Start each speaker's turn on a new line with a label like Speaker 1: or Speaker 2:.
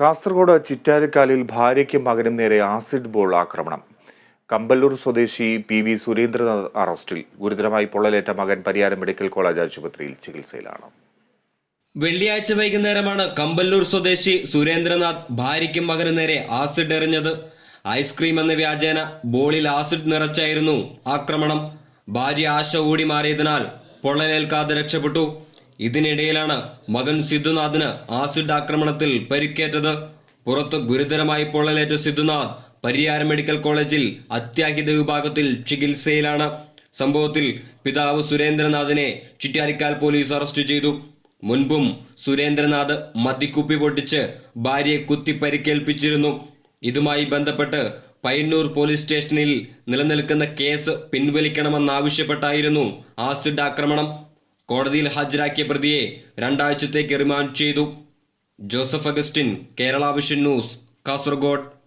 Speaker 1: കാസർഗോഡ് ചിറ്റാരിക്കാലിൽ ഭാര്യയ്ക്കും മകനും നേരെ ആസിഡ് ബോൾ ആക്രമണം. കമ്പല്ലൂർ സ്വദേശി പി വി സുരേന്ദ്രനാഥ് അറസ്റ്റിൽ. ഗുരുതരമായി പൊള്ളലേറ്റ മകൻ പരിയാരം മെഡിക്കൽ കോളേജ് ആശുപത്രിയിൽ ചികിത്സയിലാണ്.
Speaker 2: വെള്ളിയാഴ്ച വൈകുന്നേരമാണ് കമ്പല്ലൂർ സ്വദേശി സുരേന്ദ്രനാഥ് ഭാര്യയ്ക്കും മകനും നേരെ ആസിഡ് എറിഞ്ഞത്. ഐസ്ക്രീം എന്ന വ്യാജേന ബോളിൽ ആസിഡ് നിറച്ചായിരുന്നു ആക്രമണം. ഭാര്യ ആശ ഓടി മാറിയതിനാൽ പൊള്ളലേൽക്കാതെ രക്ഷപ്പെട്ടു. ഇതിനിടയിലാണ് മകൻ സിദ്ധുനാഥിന് ആസിഡ് ആക്രമണത്തിൽ പരിക്കേറ്റത്. പുറത്ത് ഗുരുതരമായി പൊള്ളലേറ്റ സിദ്ധുനാഥ് പരിയാരം മെഡിക്കൽ കോളേജിൽ അത്യാഹിത വിഭാഗത്തിൽ ചികിത്സയിലാണ്. സംഭവത്തിൽ പിതാവ് സുരേന്ദ്രനാഥിനെ ചിറ്റാരിക്കാൽ പോലീസ് അറസ്റ്റ് ചെയ്തു. മുൻപും സുരേന്ദ്രനാഥ് മദ്യക്കുപ്പി പൊട്ടിച്ച് ഭാര്യയെ കുത്തി പരിക്കേൽപ്പിച്ചിരുന്നു. ഇതുമായി ബന്ധപ്പെട്ട് പയ്യന്നൂർ പോലീസ് സ്റ്റേഷനിൽ നിലനിൽക്കുന്ന കേസ് പിൻവലിക്കണമെന്നാവശ്യപ്പെട്ടായിരുന്നു ആസിഡ് ആക്രമണം. കോടതിയിൽ ഹാജരാക്കിയ പ്രതിയെ രണ്ടാഴ്ചത്തേക്ക് റിമാൻഡ് ചെയ്തു. Joseph Augustine Kerala vision news Kasaragod.